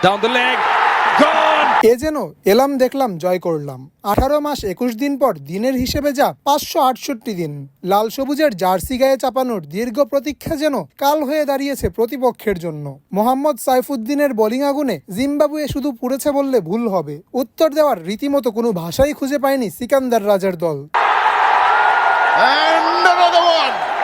Down the leg. Gone. এ যেন এলাম দেখলাম জয় করলাম আঠারো মাস একুশ দিন পর দিনের হিসেবে যা পাঁচশো আটষট্টি দিন লাল সবুজের জার্সি গায়ে চাপানোর দীর্ঘ প্রতীক্ষা যেন কাল হয়ে দাঁড়িয়েছে প্রতিপক্ষের জন্য মোহাম্মদ সাইফুদ্দিনের বোলিং আগুনে জিম্বাবুয়ে শুধু পুড়েছে বললে ভুল হবে উত্তর দেওয়ার রীতিমতো কোনো ভাষাই খুঁজে পায়নি সিকান্দার রাজার দল one.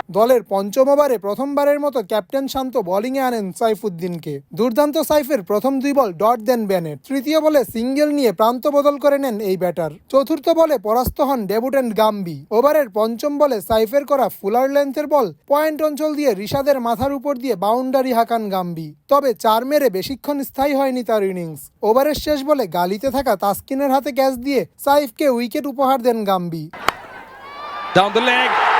দলের পঞ্চম ওভারে প্রথমবারের মতো ক্যাপ্টেন শান্ত বোলিংয়ে আনেন সাইফুদ্দিনকে। দুর্দান্ত সাইফের প্রথম দুই বল ডট দেন ব্যানেট তৃতীয় বলে সিঙ্গেল নিয়ে প্রান্ত বদল করে নেন এই ব্যাটার। চতুর্থ বলে পরাস্ত হন ডেবুটেন্ট গাম্বি। ওভারের পঞ্চম বলে সাইফের করা ফুলার লেন্থের বল পয়েন্ট অঞ্চল দিয়ে রিশাদের মাথার উপর দিয়ে বাউন্ডারি হাঁকান গাম্বি। তবে চার মেরে বেশিক্ষণ স্থায়ী হয়নি তার ইনিংস। ওভারের শেষ বলে গালিতে থাকা তাসকিনের হাতে ক্যাচ দিয়ে সাইফকে উইকেট উপহার দেন গাম্বি। Down the leg.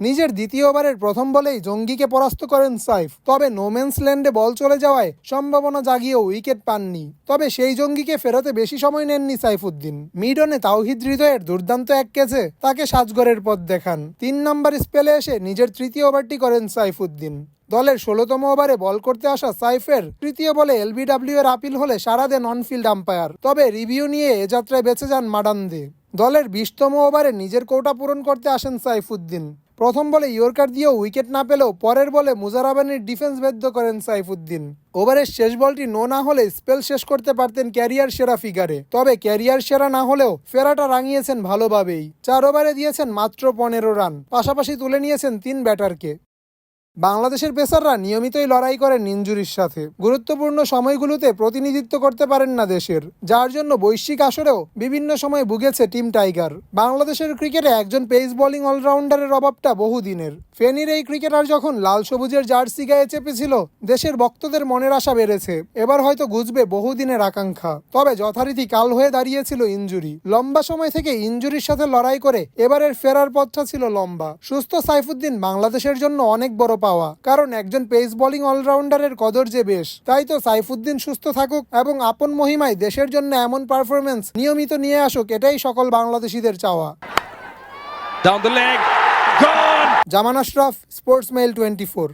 নিজের দ্বিতীয় ওভারের প্রথম বলেই জঙ্গিকে পরাস্ত করেন সাইফ, তবে নোমেন্স ল্যান্ডে বল চলে যাওয়ায় সম্ভাবনা জাগিয়েও উইকেট পাননি। তবে সেই জঙ্গিকে ফেরতে বেশি সময় নেননি সাইফুদ্দিন। মিডনে তাওহিদ হৃদয়ের দুর্দান্ত এক ক্যাচে তাকে সাজগরের পথ দেখান। তিন নম্বর স্পেলে এসে নিজের তৃতীয় ওভারটি করেন সাইফুদ্দিন। দলের ষোলোতম ওভারে বল করতে আসা সাইফের তৃতীয় বলে এলবিডব্লিউ এর আপিল হলে সারা দেন অনফিল্ড আম্পায়ার তবে রিভিউ নিয়ে এ যাত্রায় বেঁচে যান মাডান্দে দলের বিশতম ওভারে নিজের কোটা পূরণ করতে আসেন সাইফুদ্দিন। প্রথম বলে ইয়র্কার দিয়েও উইকেট না পেলেও পরের বলে মুজারাবানির ডিফেন্স বেদ্য করেন সাইফুদ্দিন। ওভারের শেষ বলটি নো না হলে স্পেল শেষ করতে পারতেন ক্যারিয়ার সেরা ফিগারে। তবে ক্যারিয়ার সেরা না হলেও ফেরাটা রাঙিয়েছেন ভালোভাবেই। চার ওভারে দিয়েছেন মাত্র পনেরো রান, পাশাপাশি তুলে নিয়েছেন তিন ব্যাটারকে। বাংলাদেশের পেসাররা নিয়মিতই লড়াই করেন ইঞ্জুরির সাথে। গুরুত্বপূর্ণ সময়গুলোতে প্রতিনিধিত্ব করতে পারেন না দেশের, যার জন্য বৈশ্বিক আসরেও বিভিন্ন সময় ভুগেছে টিম টাইগার। বাংলাদেশের ক্রিকেটে একজন পেস বোলিং অলরাউন্ডারের অভাবটা বহুদিনের। ফেনীর এই ক্রিকেটার যখন লাল সবুজের জার্সি গায়ে চেপেছিল, দেশের ভক্তদের মনের আশা বেড়েছে। এবার হয়তো গুজবে বহুদিনের আকাঙ্ক্ষা। তবে যথারীতি কাল হয়ে দাঁড়িয়েছিল ইঞ্জুরি। লম্বা সময় থেকে ইঞ্জুরির সাথে লড়াই করে এবারের ফেরার পথটা ছিল লম্বা। সুস্থ সাইফুদ্দিন বাংলাদেশের জন্য অনেক বড় পাওয়া। কারণ একজন পেস বোলিং অলরাউন্ডারের কদর যে বেশ তাই তো সাইফুদ্দিন সুস্থ থাকুক এবং আপন মহিমায় দেশের জন্য এমন পারফরমেন্স নিয়মিত নিয়ে আসুক এটাই সকল বাংলাদেশিদের চাওয়া. Zaman Ashraf sports mail twenty four